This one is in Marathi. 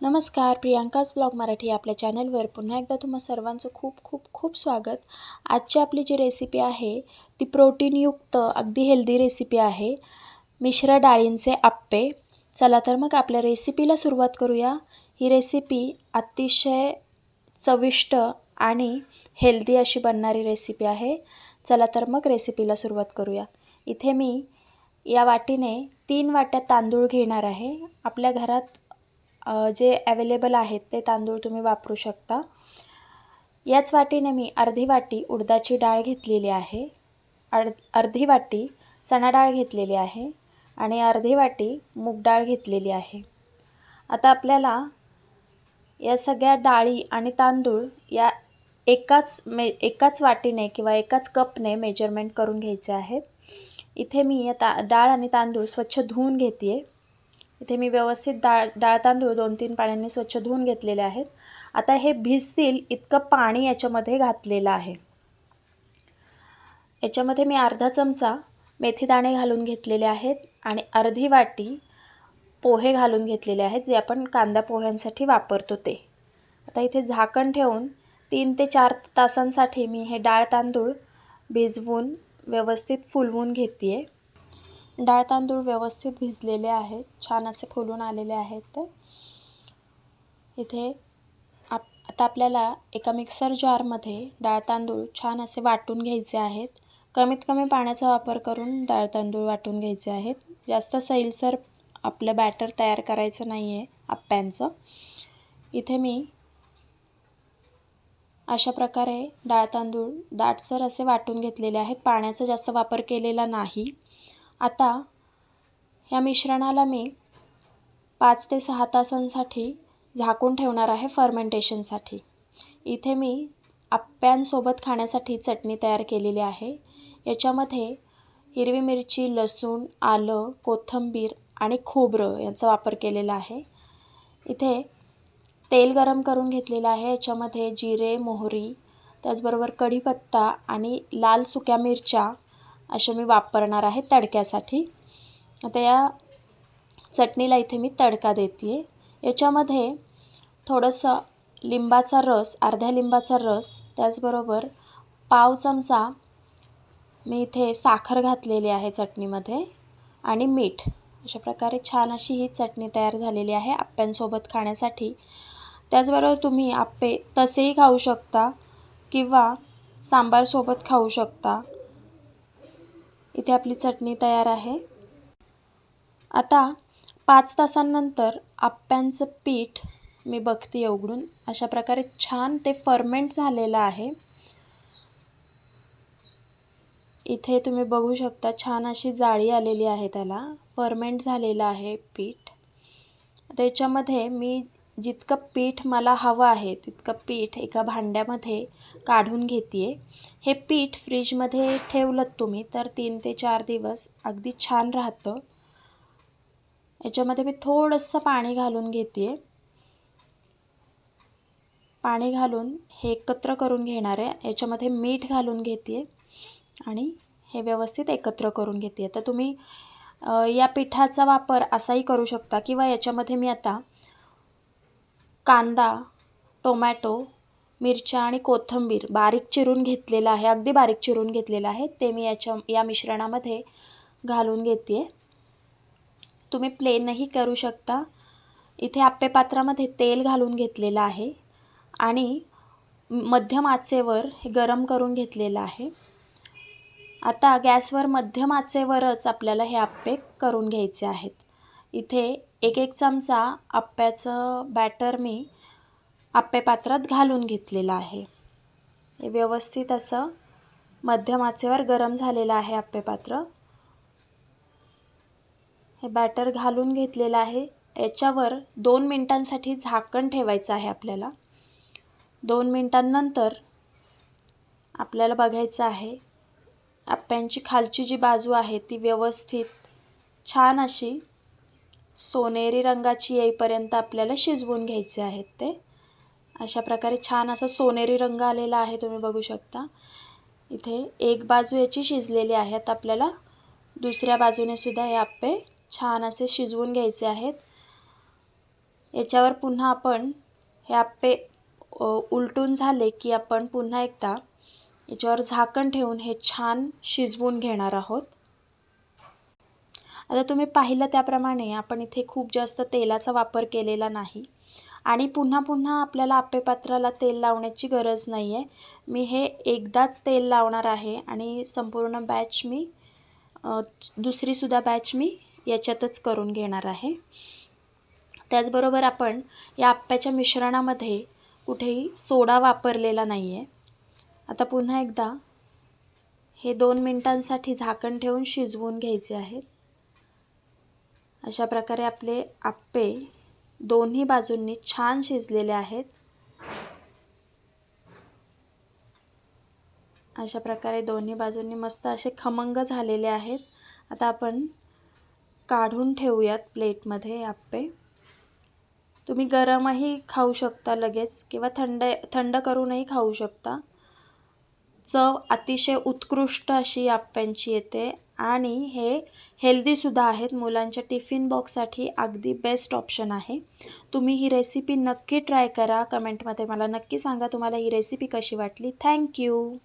नमस्कार प्रियांकाज ब्लॉग मराठी आपल्या चॅनलवर. पुन्हा एकदा तुम्हा सर्वांचं खूप खूप खूप स्वागत. आजची आपली जी रेसिपी आहे ती प्रोटीनयुक्त अगदी हेल्दी रेसिपी आहे मिश्र डाळींचे आप्पे. चला तर मग आपल्या रेसिपीला सुरुवात करूया. ही रेसिपी अतिशय चविष्ट आणि हेल्दी अशी बनणारी रेसिपी आहे. चला तर मग रेसिपीला सुरुवात करूया. इथे मी या वाटीने तीन वाट्या तांदूळ घेणार आहे. आपल्या घरात जे अवेलेबल आहेत ते तांदूळ तुम्ही वापरू शकता. याच वाटीने मी अर्धी वाटी उडदाची डाळ घेतलेली आहे. अर् अर्धी वाटी चणा डाळ घेतलेली आहे आणि अर्धी वाटी मूग डाळ घेतलेली आहे. आता आपल्याला या सगळ्या डाळी आणि तांदूळ या एकाच मे एकाच वाटीने किंवा एकाच कपने मेजरमेंट करून घ्यायचे आहेत. इथे मी या ता डाळ आणि तांदूळ स्वच्छ धुवून घेते इथे मी व्यवस्थित डाळ डाळ तांदूळ दोन तीन पाण्याने स्वच्छ धुवून घेतलेले आहेत. आता हे भिजतील इतकं पाणी याच्यामध्ये घातलेलं आहे. याच्यामध्ये मी अर्धा चमचा मेथी दाणे घालून घेतलेले आहेत आणि अर्धी वाटी पोहे घालून घेतलेले आहेत जे आपण कांदा पोह्यांसाठी वापरतो ते. आता इथे झाकण ठेवून तीन ते चार तासांसाठी मी हे डाळ तांदूळ भिजवून व्यवस्थित फुलवून घेते आहे डाळ तांदूळ व्यवस्थित भिजलेले आहेत. छान असे फुलून आलेले आहेत इथे आप आता आपल्याला एका मिक्सर जारमध्ये डाळ तांदूळ छान असे वाटून घ्यायचे आहेत. कमीत कमी पाण्याचा वापर करून डाळ तांदूळ वाटून घ्यायचे आहेत. जास्त सैलसर आपलं बॅटर तयार करायचं नाही आहे आप्प्यांचं. इथे मी अशा प्रकारे डाळ तांदूळ दाटसर असे वाटून घेतलेले आहेत. पाण्याचा जास्त वापर केलेला नाही. आता ह्या मिश्रणाला मी पाच ते सहा तासांसाठी झाकून ठेवणार आहे फर्मेंटेशनसाठी इथे मी आप्प्यांसोबत खाण्यासाठी चटणी तयार केलेली आहे. याच्यामध्ये हिरवी मिरची लसूण आलं कोथिंबीर आणि खोबरं यांचा वापर केलेला आहे. इथे तेल गरम करून घेतलेलं आहे. याच्यामध्ये जिरे मोहरी त्याचबरोबर कढीपत्ता आणि लाल सुक्या मिरच्या अशा मी वापरणार आहे तडक्यासाठी. आता या चटणीला इथे मी तडका देते आहे याच्यामध्ये थोडंसं लिंबाचा रस अर्ध्या लिंबाचा रस त्याचबरोबर पाव चमचा मी इथे साखर घातलेली आहे चटणीमध्ये आणि मीठ. अशा प्रकारे छान अशी ही चटणी तयार झालेली आहे आप्प्यांसोबत खाण्यासाठी. त्याचबरोबर तुम्ही आप्पे तसेही खाऊ शकता किंवा सांबारसोबत खाऊ शकता. इथे आपली चटणी तयार आहे. आता पाच तासांनंतर आप्प्यांचं पीठ मी बघते उघडून. अशा प्रकारे छान ते फर्मेंट झालेलं आहे. इथे तुम्ही बघू शकता छान अशी जाळी आलेली आहे त्याला. फर्मेंट झालेलं आहे पीठ. त्याच्यामध्ये मी जितकं पीठ मला हवं आहे तितकं पीठ एका भांड्यामध्ये काढून घेते आहे हे पीठ फ्रीजमध्ये ठेवलं तुम्ही तर तीन ते चार दिवस अगदी छान राहतं. याच्यामध्ये मी थोडंसं पाणी घालून घेते पाणी घालून हे एकत्र करून घेणार आहे. याच्यामध्ये मीठ घालून घेते आणि हे व्यवस्थित एकत्र करून घेते तर तुम्ही या पिठाचा वापर असाही करू शकता किंवा याच्यामध्ये मी आता कांदा टोमॅटो मिरच्या आणि कोथिंबीर बारीक चिरून घेतलेलं आहे अगदी बारीक चिरून घेतलेलं आहे. ते मी याच्या या मिश्रणामध्ये घालून घेते तुम्ही प्लेनही करू शकता. इथे आप्पे पात्रामध्ये तेल घालून घेतलेलं आहे आणि मध्यम आचेवर हे गरम करून घेतलेलं आहे. आता गॅसवर मध्यम आचेवरच आपल्याला हे आप्पे करून घ्यायचे आहेत. इथे एक एक चमचा आप्प्याचं बॅटर मी आप्पे पात्रात घालून घेतलेलं आहे. हे व्यवस्थित असं मध्यम आचेवर गरम झालेलं आहे आप्पे पात्र. हे बॅटर घालून घेतलेलं आहे. याच्यावर दोन मिनटांसाठी झाकण ठेवायचं आहे आपल्याला. दोन मिनटांनंतर आपल्याला बघायचं आहे आप्प्यांची खालची जी बाजू आहे ती व्यवस्थित छान अशी सोनेरी रंगाची येईपर्यंत आपल्याला शिजवून घ्यायचे आहेत ते. अशा प्रकारे छान असा सोनेरी रंग आलेला आहे तुम्ही बघू शकता. इथे एक बाजू याची शिजलेली आहे. आता आपल्याला दुसऱ्या बाजूने सुद्धा हे आप्पे छान असे शिजवून घ्यायचे आहेत. याच्यावर पुन्हा आपण हे आप्पे उलटून झाले की आपण पुन्हा एकदा याच्यावर झाकण ठेवून हे छान शिजवून घेणार आहोत. आता तुम्ही पाहिलं त्याप्रमाणे आपण इथे खूप जास्त तेलाचा वापर केलेला नाही. आणि पुन्हा पुन्हा आपल्याला आप्पेपात्राला तेल लावण्याची गरज नाही आहे मी हे एकदाच तेल लावणार आहे आणि संपूर्ण बॅच मी दुसरीसुद्धा बॅच मी याच्यातच करून घेणार आहे. त्याचबरोबर आपण या आप्प्याच्या मिश्रणामध्ये कुठेही सोडा वापरलेला नाही आहे आता पुन्हा एकदा हे दोन मिनटांसाठी झाकण ठेवून शिजवून घ्यायचे आहेत. अशा प्रकारे आपले आप्पे दोन्ही बाजूंनी छान शिजलेले आहेत. अशा प्रकारे दोन्ही बाजूंनी मस्त असे खमंग झालेले आहेत. आता आपण काढून ठेवूयात प्लेटमध्ये आप्पे. तुम्ही गरमही खाऊ शकता लगेच किंवा थंड थंड करूनही खाऊ शकता. चव अतिशय उत्कृष्ट अशी आप्प्यांची येते. आणि हे हेल्दीसुद्धा आहेत. मुलांच्या टिफिन बॉक्ससाठी अगदी बेस्ट ऑप्शन आहे. तुम्ही ही रेसिपी नक्की ट्राय करा. कमेंटमध्ये मला नक्की सांगा तुम्हाला ही रेसिपी कशी वाटली. थँक्यू